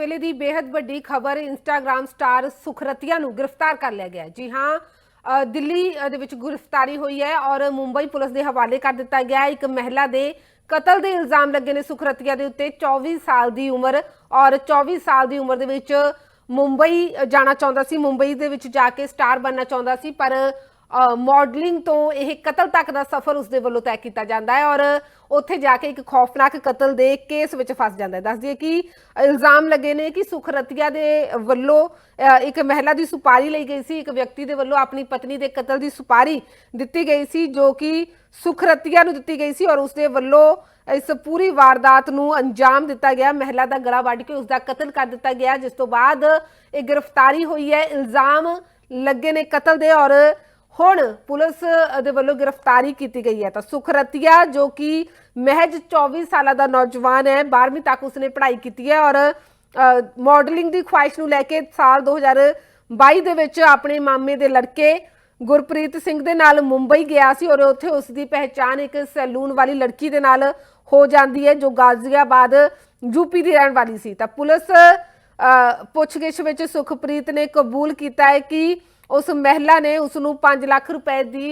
ਵੇਲੇ ਦੀ ਬੇहद ਵੱਡੀ ਖਬਰ ਇੰਸਟਾਗ੍ਰam ਸਟਾਰ ਸੁਖਰਤੀਆ ਨੂੰ ਗ੍ਰਿਫਤਾਰ ਕਰ ਲਿਆ ਗਿਆ ਜੀ ਹਾਂ ਦਿੱਲੀ ਦੇ ਵਿੱਚ ਗ੍ਰਿਫਤਾਰੀ ਹੋਈ ਹੈ ਔਰ ਮੁੰਬਈ ਪੁਲਿਸ ਦੇ ਹਵਾਲੇ ਕਰ ਦਿੱਤਾ ਗਿਆ ਇੱਕ ਮਹਿਲਾ ਦੇ ਕਤਲ ਦੇ ਇਲਜ਼ਾਮ ਲੱਗੇ ਨੇ ਸੁਖਰਤੀਆ ਦੇ ਉੱਤੇ। 24 ਸਾਲ ਦੀ ਉਮਰ ਔਰ 24 ਸਾਲ ਦੀ ਉਮਰ ਦੇ ਵਿੱਚ ਮੁੰਬਈ ਜਾਣਾ ਚਾਹੁੰਦਾ ਸੀ। ਮੁੰਬਈ ਦੇ ਵਿੱਚ ਜਾ ਕੇ ਸਟਾਰ ਬਣਨਾ ਚਾਹੁੰਦਾ ਸੀ, ਪਰ ਮਾਡਲਿੰਗ ਤੋਂ ਇਹ ਕਤਲ ਤੱਕ ਦਾ ਸਫ਼ਰ ਉਸਦੇ ਵੱਲੋਂ ਤੈਅ ਕੀਤਾ ਜਾਂਦਾ ਹੈ ਔਰ ਉੱਥੇ ਜਾ ਕੇ ਇੱਕ ਖੌਫਨਾਕ ਕਤਲ ਦੇ ਕੇਸ ਵਿੱਚ ਫਸ ਜਾਂਦਾ ਹੈ। ਦੱਸ ਦਈਏ ਕਿ ਇਲਜ਼ਾਮ ਲੱਗੇ ਨੇ ਕਿ ਸੁਖਰਤੀਆ ਦੇ ਵੱਲੋਂ ਇੱਕ ਮਹਿਲਾ ਦੀ ਸੁਪਾਰੀ ਲਈ ਗਈ ਸੀ, ਇੱਕ ਵਿਅਕਤੀ ਦੇ ਵੱਲੋਂ ਆਪਣੀ ਪਤਨੀ ਦੇ ਕਤਲ ਦੀ ਸੁਪਾਰੀ ਦਿੱਤੀ ਗਈ ਸੀ, ਜੋ ਕਿ ਸੁਖਰਤੀਆ ਨੂੰ ਦਿੱਤੀ ਗਈ ਸੀ ਔਰ ਉਸਦੇ ਵੱਲੋਂ ਇਸ ਪੂਰੀ ਵਾਰਦਾਤ ਨੂੰ ਅੰਜਾਮ ਦਿੱਤਾ ਗਿਆ। ਮਹਿਲਾ ਦਾ ਗਲਾ ਵੱਢ ਕੇ ਉਸ ਦਾ ਕਤਲ ਕਰ ਦਿੱਤਾ ਗਿਆ, ਜਿਸ ਤੋਂ ਬਾਅਦ ਇਹ ਗ੍ਰਿਫਤਾਰੀ ਹੋਈ ਹੈ। ਇਲਜ਼ਾਮ ਲੱਗੇ ਨੇ ਕਤਲ ਦੇ ਔਰ ਹੁਣ ਪੁਲਿਸ ਦੇ ਵੱਲੋਂ ਗ੍ਰਿਫਤਾਰੀ ਕੀਤੀ ਗਈ ਹੈ ਤਾਂ ਸੁਖਰਤੀਆ, ਜੋ ਕਿ ਮਹਿਜ 24 ਸਾਲਾਂ ਦਾ ਨੌਜਵਾਨ ਹੈ 12ਵੀਂ ਤੱਕ ਉਸਨੇ ਪੜ੍ਹਾਈ ਕੀਤੀ ਹੈ ਔਰ ਮਾਡਲਿੰਗ ਦੀ ਖੁਆਇਸ਼ ਨੂੰ ਲੈ ਕੇ ਸਾਲ 2022 ਦੇ ਵਿੱਚ ਆਪਣੇ ਮਾਮੇ ਦੇ ਲੜਕੇ ਗੁਰਪ੍ਰੀਤ ਸਿੰਘ ਦੇ ਨਾਲ ਮੁੰਬਈ ਗਿਆ ਸੀ ਔਰ ਉੱਥੇ ਉਸ ਦੀ ਪਹਿਚਾਣ ਇੱਕ ਸੈਲੂਨ ਵਾਲੀ ਲੜਕੀ ਦੇ ਨਾਲ ਹੋ ਜਾਂਦੀ ਹੈ, ਜੋ ਗਾਜ਼ੀਆਬਾਦ ਯੂਪੀ ਦੀ ਰਹਿਣ ਵਾਲੀ ਸੀ। ਤਾਂ ਪੁਲਿਸ ਪੁੱਛਗਿੱਛ ਵਿੱਚ ਸੁਖਪ੍ਰੀਤ ਨੇ ਕਬੂਲ ਕੀਤਾ ਹੈ ਕਿ ਉਸ ਮਹਿਲਾ ਨੇ ਉਸ ਨੂੰ 5 ਲੱਖ ਰੁਪਏ ਦੀ